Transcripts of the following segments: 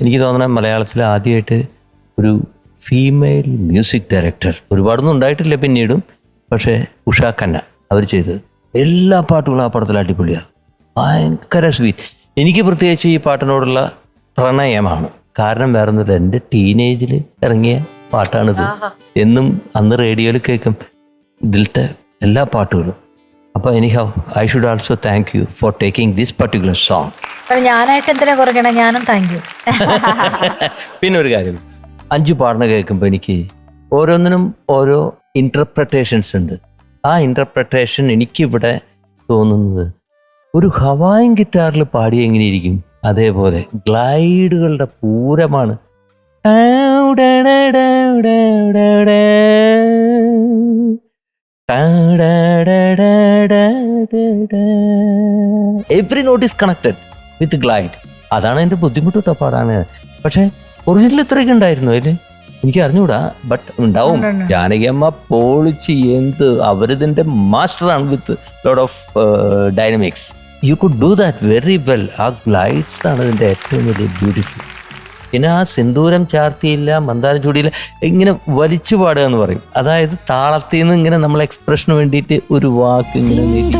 എനിക്ക് തോന്നണം മലയാളത്തിൽ ആദ്യമായിട്ട് ഒരു ഫീമെയിൽ മ്യൂസിക് ഡയറക്ടർ ഒരുപാടൊന്നും ഉണ്ടായിട്ടില്ല പിന്നീടും. പക്ഷേ ഉഷ ഖന്ന അവർ ചെയ്തത്. എല്ലാ പാട്ടുകളും ആ പടത്തിൽ അടിപൊളിയാണ്. ഭയങ്കര സ്വീറ്റ് എനിക്ക് പ്രത്യേകിച്ച് ഈ പാട്ടിനോടുള്ള പ്രണയമാണ്. കാരണം വേറെ ഒന്നുമില്ല എന്റെ ടീനേജിൽ ഇറങ്ങിയ പാട്ടാണിത്. എന്നും അന്ന് റേഡിയോയിൽ കേൾക്കും. ഇതിലത്തെ എല്ലാ പാട്ടുകളും അപ്പോൾ anyhow I should also thank you for taking this particular song ഞാനായിട്ട് എന്തിനാ കുറയ്ക്കണം? ഞാനും താങ്ക് യു പിന്നെ ഒരു കാര്യം. അഞ്ചു പാടുന്ന കേൾക്കുമ്പോൾ എനിക്ക് ഓരോന്നിനും ഓരോ ഇന്റർപ്രറ്റേഷൻസ് ഉണ്ട്. ആ ഇന്റർപ്രറ്റേഷൻ എനിക്കിവിടെ തോന്നുന്നത് ഒരു ഹവായിൻ ഗിറ്റാറിൽ പാടി എങ്ങനെ ഇരിക്കും അതേപോലെ ഗ്ലൈഡുകളുടെ പൂരമാണ്. Every note is connected with glide അതാണ് എന്റെ ബുദ്ധിമുട്ട് കേട്ടോ പാടാന്. പക്ഷെ ഒറിജിനൽ ഇത്രയൊക്കെ ഉണ്ടായിരുന്നു അതിൽ എനിക്ക് അറിഞ്ഞൂടാ ബട്ട് ഉണ്ടാവും. ജാനകി അമ്മ പോളിച്ച് എന്ത് അവരിതിന്റെ മാസ്റ്ററാണ് with load of dynamics you could do that very well ആ ഗ്ലൈഡ്സ് ആണ് ഇതിന്റെ ഏറ്റവും വലിയ ബ്യൂട്ടിഫുൾ പിന്നെ ആ സിന്ദൂരം ചാർത്തിയില്ല മന്ദാരം ചൂടിയില്ല ഇങ്ങനെ വലിച്ചു പാടുക എന്ന് പറയും. അതായത് താളത്തിൽ നിന്ന് ഇങ്ങനെ നമ്മൾ എക്സ്പ്രഷന് വേണ്ടിയിട്ട് ഒരു വാക്ക് ഇങ്ങനെ നീട്ടി.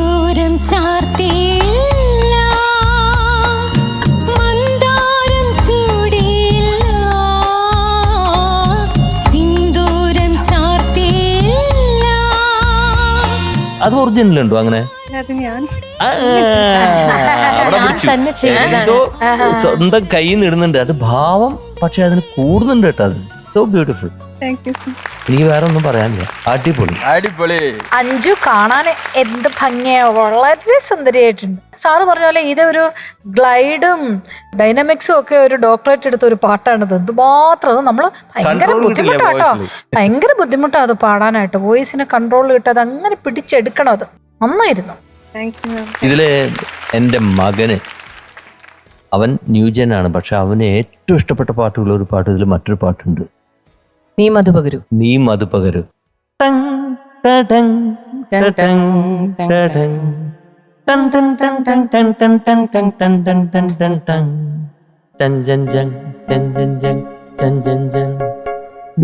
അത് ഒറിജിനൽ ഉണ്ടോ അങ്ങനെ? സ്വന്തം കൈ നിടുന്നുണ്ട് അത് ഭാവം പക്ഷെ അതിന് കൂടുന്നുണ്ട് കേട്ടോ അത്. സോ ബ്യൂട്ടിഫുൾ എനിക്ക് വേറെ ഒന്നും പറയാനില്ല. അടിപൊളി. അടിപൊളി. അഞ്ചു കാണാൻ എന്ത് ഭംഗിയാ. വളരെ സുന്ദരിയായിട്ടുണ്ട്. സാറ് പറഞ്ഞ പോലെ ഇതൊരു ഗ്ലൈഡും ഡൈനമിക്സും ഒക്കെ ഒരു ഡോക്ടറേറ്റ് എടുത്ത ഒരു പാട്ടാണിത് എന്തുമാത്രം അത് നമ്മൾ ഭയങ്കര Control കേട്ടോ. ബുദ്ധിമുട്ടാട്ടോ ഭയങ്കര ബുദ്ധിമുട്ടാണ് അത് പാടാനായിട്ട്. വോയിസിന് കൺട്രോൾ കിട്ടാതെ അങ്ങനെ പിടിച്ചെടുക്കണം അത്. നന്നായിരുന്നു. ഇതിലെ എന്റെ മകന് അവൻ ന്യൂജനാണ് ആണ്. പക്ഷെ അവന് ഏറ്റവും ഇഷ്ടപ്പെട്ട പാട്ടുള്ള ഒരു പാട്ട് ഇതിൽ മറ്റൊരു പാട്ടുണ്ട്. നീ മധു പകരു നീ മധു പകരു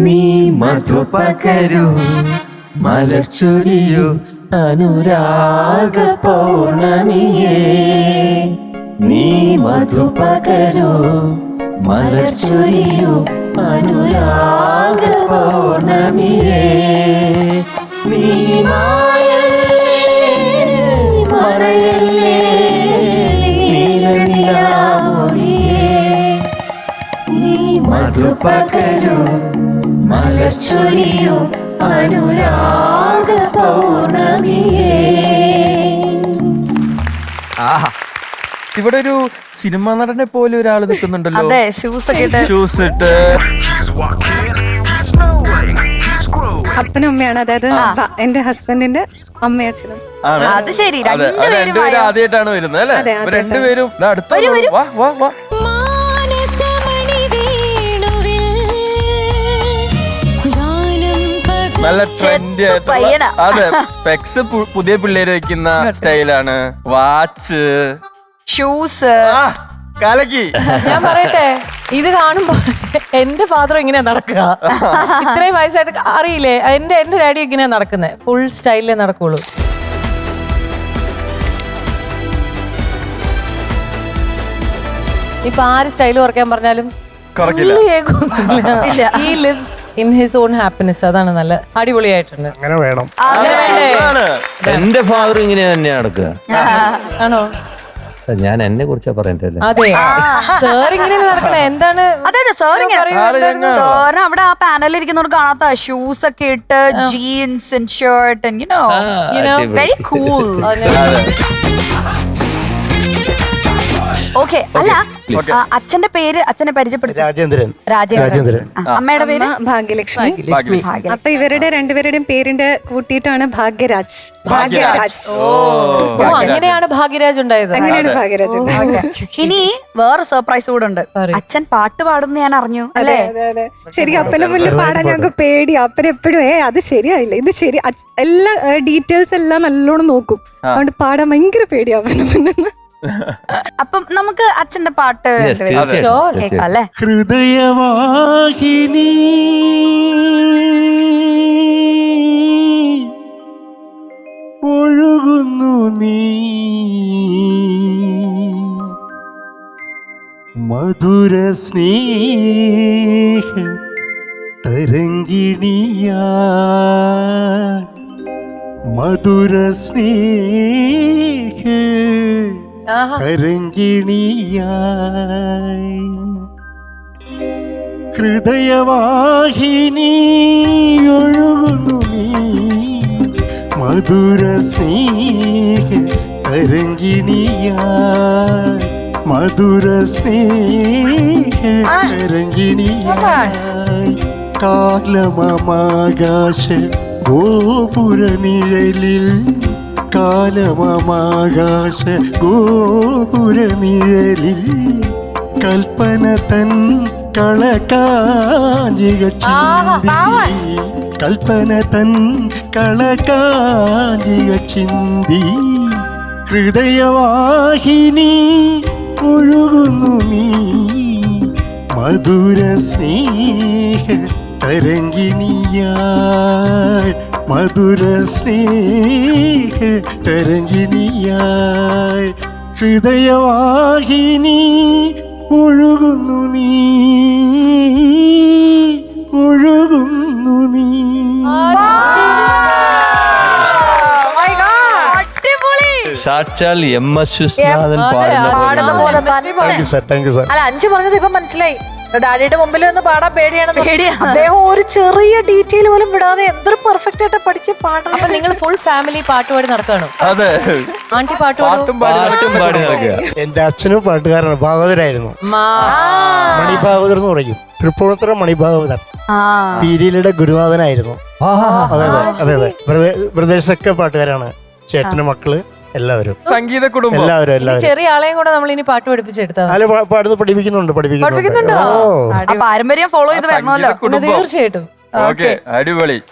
നീ മധു പകരു മലർ ചുരിയു അനുരാഗ പൗർണമിയേ നീ മധു പകരൂ മലർ ചൊരിയൂ അനുരാഗ പൗർണമിയേ. നീ മറയല്ലേ നീല നീലാമൊഴിയേ നീ മധുപകരൂ മലർ ചൊരിയൂ അനുരാഗ പൗർണമിയേ. ആഹാ. ഇവിടെ ഒരു സിനിമാ നടനെ പോലെ ഒരാൾ നിൽക്കുന്നുണ്ടല്ലോ. അതെ ഷൂസ് ഒക്കെ ഇട്ട്. ഷൂസ് ഇട്ട്. അപ്പനും അമ്മയാണ് അതായത് എന്റെ ഹസ്ബൻഡിന്റെ അമ്മയച്ഛനും. ആണ്. അത് ശരി രണ്ടുപേരും ആദ്യമായിട്ടാണ് വരുന്നത് അല്ലേ? രണ്ടുപേരും അടുത്ത വാ വാ വാ. നല്ല ട്രെൻഡി ആയിട്ടുള്ള പയ്യനാ. അതെ സ്പെക്സ് പുതിയ പിള്ളേര് വെക്കുന്ന സ്റ്റൈലാണ്. വാച്ച് ഷൂസ് കലക്കി. ഞാൻ പറയട്ടെ ഇത് കാണുമ്പോ എന്റെ ഫാദർ ഇങ്ങനെ നടക്കുക? ഇത്രയും വയസ്സായിട്ട് അറിയില്ലേ എന്റെ എന്റെ ഡാഡി ഇങ്ങനെ നടക്കുന്നത് ഫുൾ സ്റ്റൈലിലേ നടക്കുള്ളൂ. ഇപ്പൊ ആര് സ്റ്റൈൽ കുറയ്ക്കാൻ പറഞ്ഞാലും ഈ lives in his own happiness അതാണ് നല്ല അടിപൊളിയായിട്ടുണ്ട്. അങ്ങനെ വേണം. എന്റെ ഫാദർ ഇങ്ങനെ തന്നെയാണ് നടക്കുക. ആണോ? ഞാൻ എന്നെ കുറിച്ചാ പറയണ്ടേ? അതെ. സാർ ഇങ്ങനെ നടക്കണേ? എന്താണ്? അതെ അതെ സാർ പറയൂ, ആൾ സാറിന് അവിടെ ആ പാനലിൽ ഇരിക്കുന്നവർ കാണാത്ത ഷൂസ് ഒക്കെ ഇട്ട് jeans and shirt and you know very cool okay അല്ല ആ, അച്ഛന്റെ പേര് അച്ഛനെ പരിചയപ്പെടുത്തി. രാജേന്ദ്രൻ. രാജേന്ദ്രൻ. രാജേന്ദ്രൻ. ആ, അമ്മയുടെ പേര്? അമ്മ ഭാഗ്യലക്ഷ്മി. അപ്പൊ ഇവരുടെ രണ്ടുപേരുടെയും പേരിന്റെ കൂട്ടിയിട്ടാണ് ഭാഗ്യരാജ്. ഭാഗ്യരാജ്. ഓ അങ്ങനെയാണ് ഭാഗ്യരാജ് ഉണ്ടായത്. അങ്ങനെയാണ് ഭാഗ്യരാജ്. ഇനി വേറെ സർപ്രൈസ് കൂടെ ഉണ്ട്. പറയ്. അച്ഛൻ പാട്ട് പാടും ഞാൻ അറിഞ്ഞു അതെ അല്ലേ? അതെ അതെ. ശരി അപ്പനെ മുന്നിൽ പാടാൻ ഞങ്ങൾക്ക് പേടി. അപ്പൻ എപ്പോഴും ഏ അത് ശരിയായില്ല. ഇത് ശരി അച്ഛ- എല്ലാ ഡീറ്റെയിൽസ് എല്ലാം നല്ലോണം നോക്കും. അതുകൊണ്ട് പാടാൻ ഭയങ്കര പേടിയാ അപ്പനെ മുന്നിൽ അപ്പം നമുക്ക് അച്ഛന്റെ പാട്ട് കേൾക്കാം അല്ലേ? ഹൃദയവാഹിനി ഒഴുകുന്നു നീ. മധുര സ്നേഹ തരംഗിണിയ. മധുര സ്നേഹ ആഹാ. തരംഗിണിയായി ഹൃദയവാഹിനി ഒഴുകുന്നു നീ. മധുര സ്നേഹ തരംഗിണിയായി മധുര സ്നേഹ തരംഗിണിയായി കാലമമാകാശ ഗോപുര നിഴലിൽ കാലമമാകാശ ഗോപുര നിഴലിൽ കൽപ്പന തൻ കളകാഞ്ചികൾ ചിന്തി. കൽപ്പന തൻ കളകാഞ്ചികൾ ചിന്തി. ഹൃദയവാഹിനി ഒഴുകുന്നു നീ. മധുര സ്നേഹ തരംഗിണിയായി. മധുര സ്നേഹ തരംഗിണിയായി ഹൃദയവാഹിനി ഒഴുകുന്നു നീ ഒഴുകുന്നു നീ My God. അടിപൊളി സാക്ഷാൽ എം എസ് വിശ്വനാഥൻ അതെ, പാടുന്ന അതെ. പാടുന്ന പോലെ പോലെ തന്നെ thank you sir thank you sir അല്ല അഞ്ചു പറഞ്ഞത് ഇപ്പൊ മനസ്സിലായി ഡാഡിയുടെ മുമ്പിൽ ഒന്ന് പാടാൻ പേടിയാണ്. അദ്ദേഹം ഒരു ചെറിയ ഡീറ്റെയിൽ പോലും വിടാതെ എന്തൊരു പെർഫെക്റ്റ് ആയിട്ട് പഠിച്ച് അപ്പൊ പാടണം നിങ്ങൾ ഫുൾ ഫാമിലി പാട്ടുപാടി നടക്കാണ്? അതെ. ആന്റി പാട്ടുപാടി പാട്ടും പാടി നടക്കുക. എന്റെ അച്ഛനും പാട്ടുകാരാണ് ഭാഗവതരായിരുന്നു മണിഭാഗവതർ എന്ന് പറയും. തൃപ്പൂണിത്തുറ മണിഭാഗവതർ ആ. പീരിയലിയുടെ ഗുരുനാഥനായിരുന്നു. അതെ അതെ അതെ അതെ. ബ്രദേ- ബ്രദേഴ്സൊക്കെ പാട്ടുകാരാണ്. ചേട്ടന്റെ മക്കൾ. എല്ലാവരും. സംഗീത കുടുംബം. എല്ലാവരും എല്ലാവരും. ചെറിയ ആളെയും കൂടെ നമ്മൾ ഇനി പാട്ട് പഠിപ്പിച്ചെടുത്താ അല്ല പാ- പാടുന്നു പഠിപ്പിക്കുന്നുണ്ട് പഠിപ്പിക്കുന്നുണ്ട്. പഠിപ്പിക്കുന്നുണ്ടോ? ആ പാരമ്പര്യം ഫോളോ ചെയ്ത് വരണമല്ലോ. സംഗീത കുടുംബം. തീർച്ചയായിട്ടും. ഓക്കെ. അടിപൊളി.